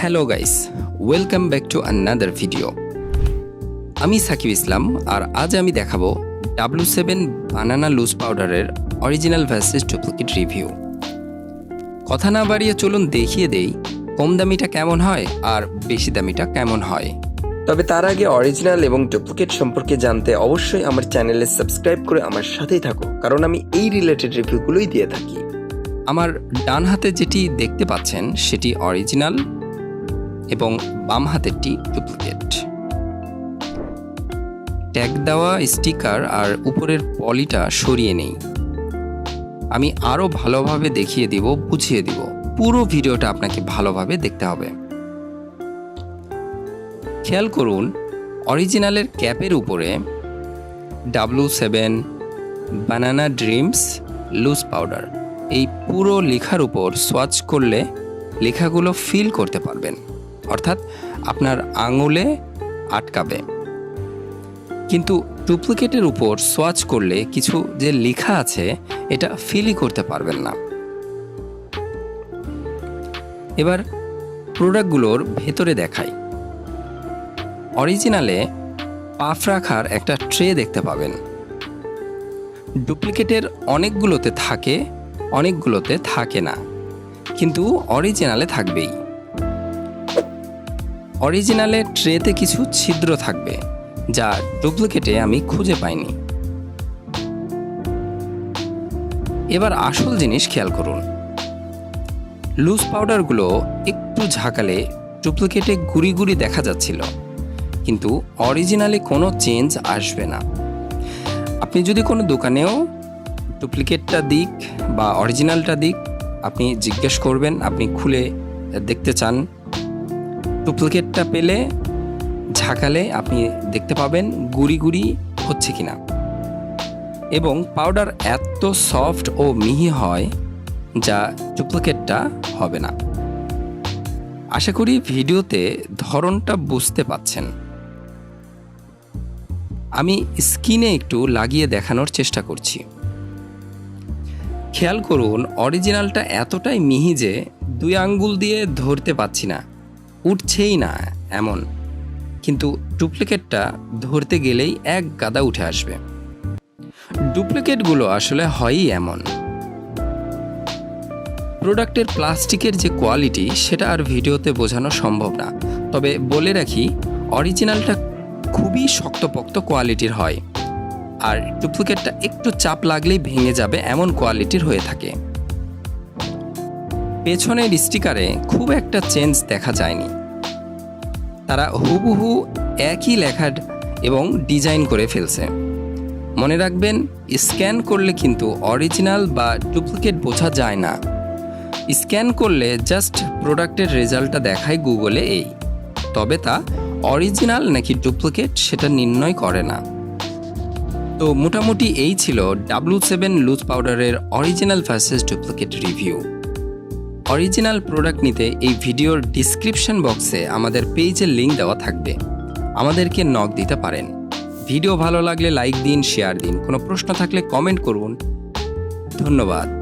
Hello guys welcome back to another video আমি সাকিব ইসলাম আর আজ আমি দেখাবো ডাব্লু সেভেন বানানা লুজ পাউডারের অরিজিনাল ভার্সেস ডুপ্লিকেট রিভিউ কথা না বাড়িয়ে চলুন দেখিয়ে দেই কম দামিটা কেমন হয় আর বেশি দামিটা কেমন হয়। তবে তার আগে অরিজিনাল এবং ডুপ্লিকেট সম্পর্কে জানতে অবশ্যই আমার চ্যানেলে সাবস্ক্রাইব করে আমার সাথেই থাকো কারণ আমি এই রিলেটেড রিভিউগুলোই দিয়ে থাকি। আমার ডান হাতে যেটি দেখতে পাচ্ছেন সেটি অরিজিনাল এবং বাম হাতেরটি ডুপ্লিকেট ট্যাগ দেওয়া স্টিকার আর উপরের পলিটা সরিয়ে নেই। আমি আরও ভালোভাবে দেখিয়ে দিব, বুঝিয়ে দিব। পুরো ভিডিওটা আপনাকে ভালোভাবে দেখতে হবে। খেয়াল করুন অরিজিনালের ক্যাপের উপরে W seven banana dreams loose powder এই পুরো লেখার উপর সোয়াচ করলে লেখাগুলো ফিল করতে পারবেন। আপনার আঙুলে আটকাবে। কিন্তু ডুপ্লিকেটের উপর সোয়াচ করলে কিছু যে লেখা আছে, এটা ফিলই করতে পারবেন না। এবার প্রোডাক্টগুলোর ভেতরে দেখাই। অরিজিনালে পাফ রাখার একটা ট্রে দেখতে পাবেন। ডুপ্লিকেটের অনেকগুলোতে থাকে অনেকগুলোতে থাকে না। কিন্তু অরিজিনালে থাকবেই। অরিজিনালে ট্রেতে কিছু ছিদ্র থাকবে, যা ডুপ্লিকেটে আমি খুঁজে পাইনি। এবার আসল জিনিস খেয়াল করুন। লুজ পাউডারগুলো একটু ঝাঁকালে ডুপ্লিকেটে গুড়ি গুড়ি দেখা যাচ্ছিল, কিন্তু অরিজিনালে কোনো চেঞ্জ আসবে না। আপনি যদি কোনো দোকানেও ডুপ্লিকেটটা দিক বা অরিজিনালটা দিক, আপনি জিজ্ঞেস করবেন, আপনি খুলে দেখতে চান। ডুপ্লিকেটটা পেলে ঝাঁকালে আপনি দেখতে পাবেন গুড়ি গুড়ি হচ্ছে কিনা। এবং পাউডার এত সফট ও মিহি হয় যা ডুপ্লিকেটটা হবে না। আশা করি ভিডিওতে ধরনটা বুঝতে পাচ্ছেন। আমি স্কিনে একটু লাগিয়ে দেখানোর চেষ্টা করছি। খেয়াল করুন, অরিজিনালটা এতটাই মিহি যে দুই আঙ্গুল দিয়ে ধরতে পাচ্ছি না। উঠছেই না এমন। কিন্তু ডুপ্লিকেটটা ধরতে গেলেই এক গাদা উঠে আসবে। ডুপ্লিকেটগুলো আসলে হয়ই এমন। প্রোডাক্টের প্লাস্টিকের যে কোয়ালিটি, সেটা আর ভিডিওতে বোঝানো সম্ভব না। তবে বলে রাখি, অরিজিনালটা খুবই শক্তপোক্ত কোয়ালিটির হয়। আর ডুপ্লিকেটটা একটু চাপ লাগলেই ভেঙে যাবে এমন কোয়ালিটির হয়ে থাকে। পেছনের স্টিকারে খুব একটা চেঞ্জ দেখা যায়নি। তারা হুবহু একই লেখার এবং ডিজাইন করে ফেলছে। মনে রাখবেন, স্ক্যান করলে কিন্তু অরিজিনাল বা ডুপ্লিকেট বোঝা যায় না। স্ক্যান করলে জাস্ট প্রোডাক্টের রেজাল্টটা দেখায় গুগলে এই। তবে তা অরিজিনাল নাকি ডুপ্লিকেট সেটা নির্ণয় করে না। তো মোটামুটি এই ছিল ডাব্লু সেভেন লুজ পাউডারের original versus duplicate review original product নিতে এই ভিডিওর ডিসক্রিপশন বক্সে আমাদের পেজের লিঙ্ক দেওয়া থাকবে। আমাদেরকে নক দিতে পারেন। ভিডিও ভালো লাগলে লাইক দিন, শেয়ার দিন। কোনো প্রশ্ন থাকলে কমেন্ট করুন। ধন্যবাদ।